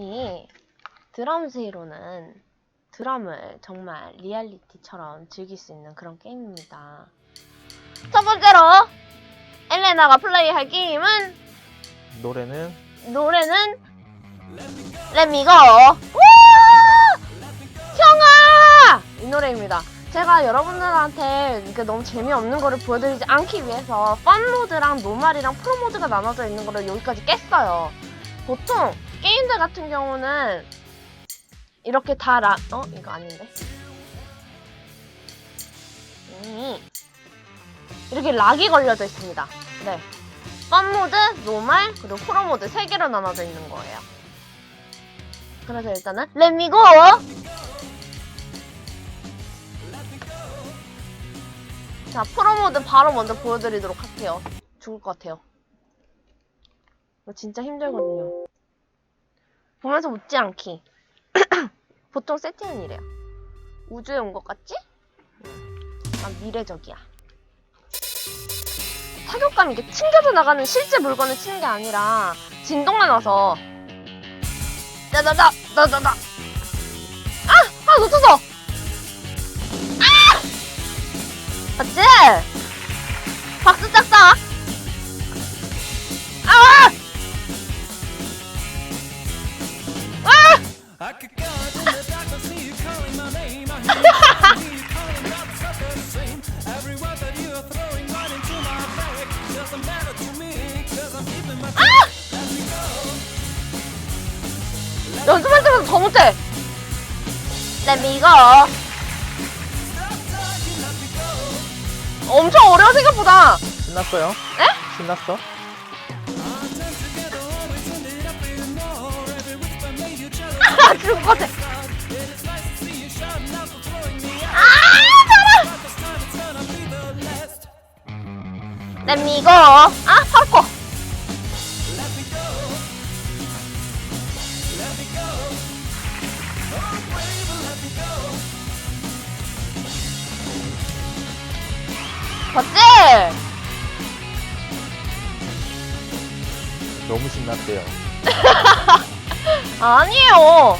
이 드럼 세이로는 드럼을 정말 리얼리티처럼 즐길 수 있는 그런 게임입니다. 첫 번째로 엘레나가 플레이할 게임은 노래는 노래는 레미고 형아 이 노래입니다. 제가 여러분들한테 그 너무 재미없는 거를 보여드리지 않기 위해서 펀모드랑 노말이랑 프로모드가 나눠져 있는 거를 여기까지 깼어요. 보통 게임들 같은 경우는 이렇게 다 라, 어? 이거 아닌데? 음, 이렇게 락이 걸려져 있습니다. 네. 펀모드, 노말, 그리고 프로 모드 세 개로 나눠져 있는 거예요. 그래서 일단은 렛미고! 자, 프로 모드 바로 먼저 보여드리도록 할게요. 죽을 것 같아요. 진짜 힘들거든요. 보면서 웃지 않기. 보통 세팅은 이래요. 우주에 온 것 같지? 난 미래적이야. 타격감이 이게 튕겨져 나가는 실제 물건을 치는 게 아니라 진동만 와서 따다다 따다다 아! 아 놓쳤어! 아! 맞지? 박수 짝 amigo. 엄청 어려워 생각보다. 신났어요? 에? 신났어? 아 죽을 것 같아. 아 잘해. amigo. 아 바로 봤지? 너무 신났대요. 아니에요.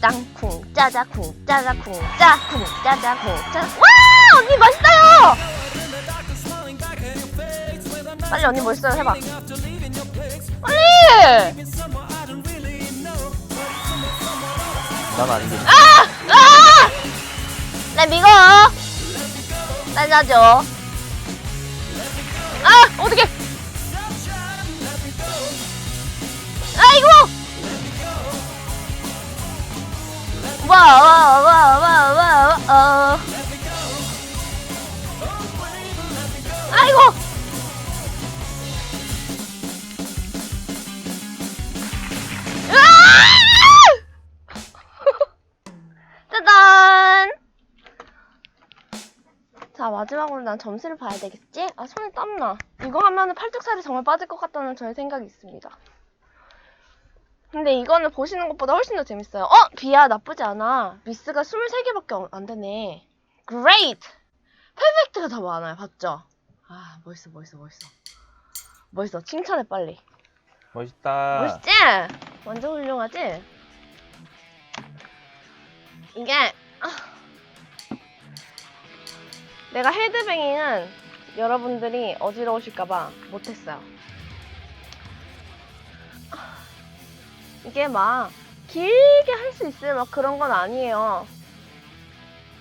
땅쿵 짜자 쿵 짜자 쿵 짜 쿵 짜자 쿵 짜. 와 언니 멋있어요. 빨리 언니 멋있어요 해봐. 빨리. 난 아니겠지. 아! 아! 나 미고. 날려줘. 아, 어떻게? 아이고! 와, 와, 와. 마지막으로 난 점수를 봐야 되겠지? 아 손에 땀나. 이거 하면은 팔뚝살이 정말 빠질 것 같다는 저의 생각이 있습니다. 근데 이거는 보시는 것보다 훨씬 더 재밌어요. 어? 비야 나쁘지 않아. 미스가 23개밖에 안 되네. Great! 퍼펙트가 더 많아요. 봤죠? 아 멋있어 멋있어 멋있어. 멋있어. 칭찬해 빨리. 멋있다. 멋있지? 완전 훌륭하지? 이게 아, 내가 헤드뱅잉은 여러분들이 어지러우실까봐 못했어요. 아, 이게 막 길게 할 수 있을 막 그런 건 아니에요.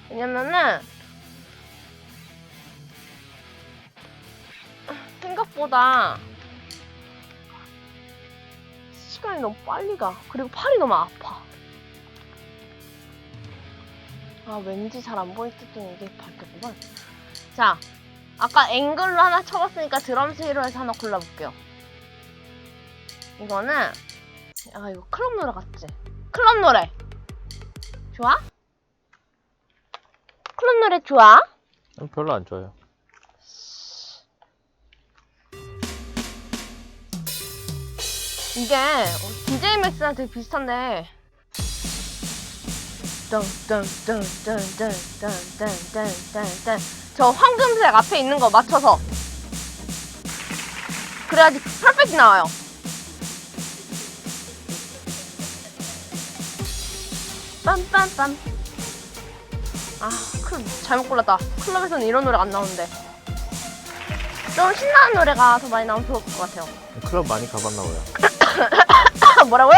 왜냐면은 생각보다 시간이 너무 빨리 가. 그리고 팔이 너무 아파. 아, 왠지 잘 안 보일 듯한 이게 바뀌었구만. 자, 아까 앵글로 하나 쳐봤으니까 드럼 세이로에서 하나 골라볼게요. 이거는, 아, 이거 클럽 노래 같지? 클럽 노래! 좋아? 클럽 노래 좋아? 별로 안 좋아요. 이게 DJ 맥스랑 되게 비슷한데 저 황금색 앞에 있는 거 맞춰서 그래야지 퍼펙트 나와요 빰빰빰. 아, 클 잘못 골랐다. 클럽에서는 이런 노래 안 나오는데. 좀 신나는 노래가 더 많이 나오면 좋을 것 같아요. 클럽 많이 가봤나 봐요. 뭐라고요?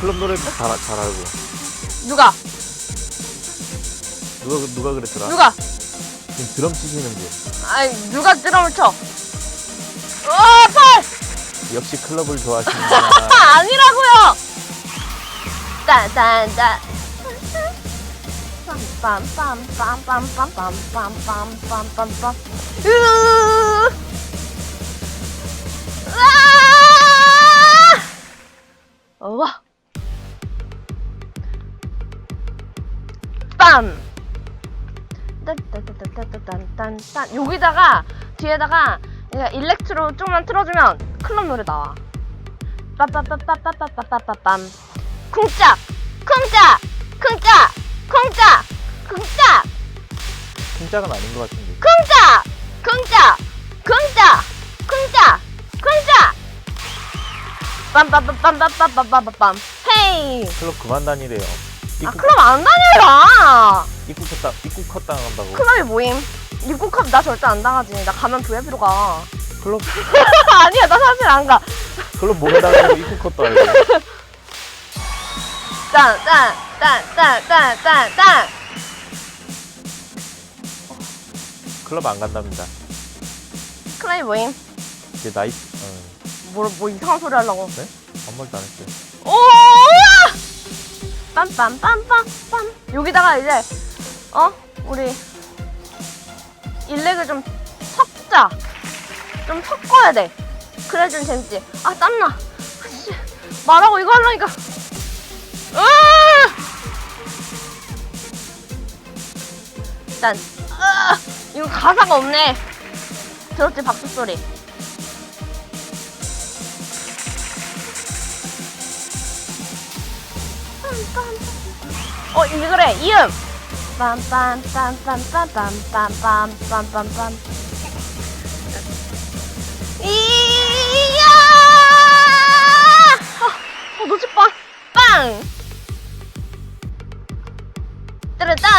클럽 노래 잘, 잘 알고. 누가? 누가, 누가 그랬더라? 누가? 지금 드럼 치시는 분. 아이, 누가 드럼을 쳐? 어, 팔! 역시 클럽을 좋아하시는구나. 아, 아니라고요! 딴딴딴. 빰빰빰빰빰빰빰빰빰빰빰빰빰. 으 으아! 빰! 딴 딴딴딴딴딴딴. 여기다가, 뒤에다가, 일렉트로 좀만 틀어주면 클럽 노래 나와. 빠빠빠빠빠빠빠빠빰 쿵짝 쿵짝 쿵짝 쿵짝 쿵짝 쿵짝은 아닌 것 같은데. 쿵짝 쿵짝 쿵짝 쿵짝 쿵짝 빰빰빰빰빰빰빰빰빰 헤이 클럽 그만 다니래요. 아 입국, 클럽 안 다녀라 입국 컸다, 입국 컸다 한다고. 클럽이 뭐임 입국하면 나 절대 안 당하지 나 가면 VIP로 가 클럽, 아니야 나 사실 안 가 클럽 뭐가 다니고 입국 컸다 알고. 딴딴딴딴딴딴딴 클럽 안 간답니다. 클럽이 뭐임 이제 나이, 어, 뭐, 뭐 이상한 소리 하려고 네? 아무 말도 안 했어요. 오! 빰빰빰빰빰. 여기다가 이제 어? 우리 일렉을 좀 섞자. 좀 섞어야 돼. 그래 좀 재밌지. 아 땀나. 아씨 말하고 이거 하려니까. 으 일단 으 이거 가사가 없네. 들었지 박수 소리 어 이게 그래 이음 빰빰빰빰빰빰빰빰빰빰빰 이야 어, 어 놓칠 뻔빵 뜨르딴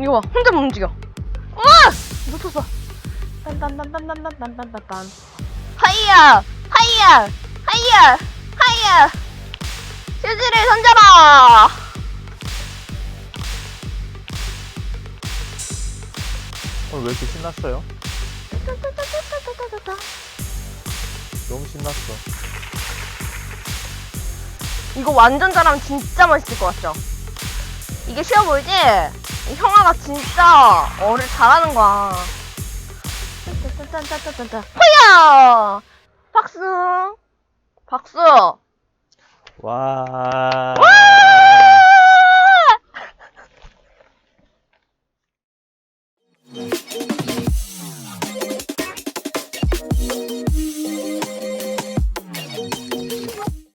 이거 봐 혼자 못 움직여 와 놓쳤어 빰빰빰빰빰빰빰빰빰 하이야! 하이야! 하이야! 하이야! 휴지를 던져라! 오늘 왜 이렇게 신났어요? 너무 신났어. 이거 완전 잘하면 진짜 멋있을 것 같죠? 이게 쉬워 보이지? 이 형아가 진짜 어를 잘하는 거야. 호야! 박수! 박수! 와. 와!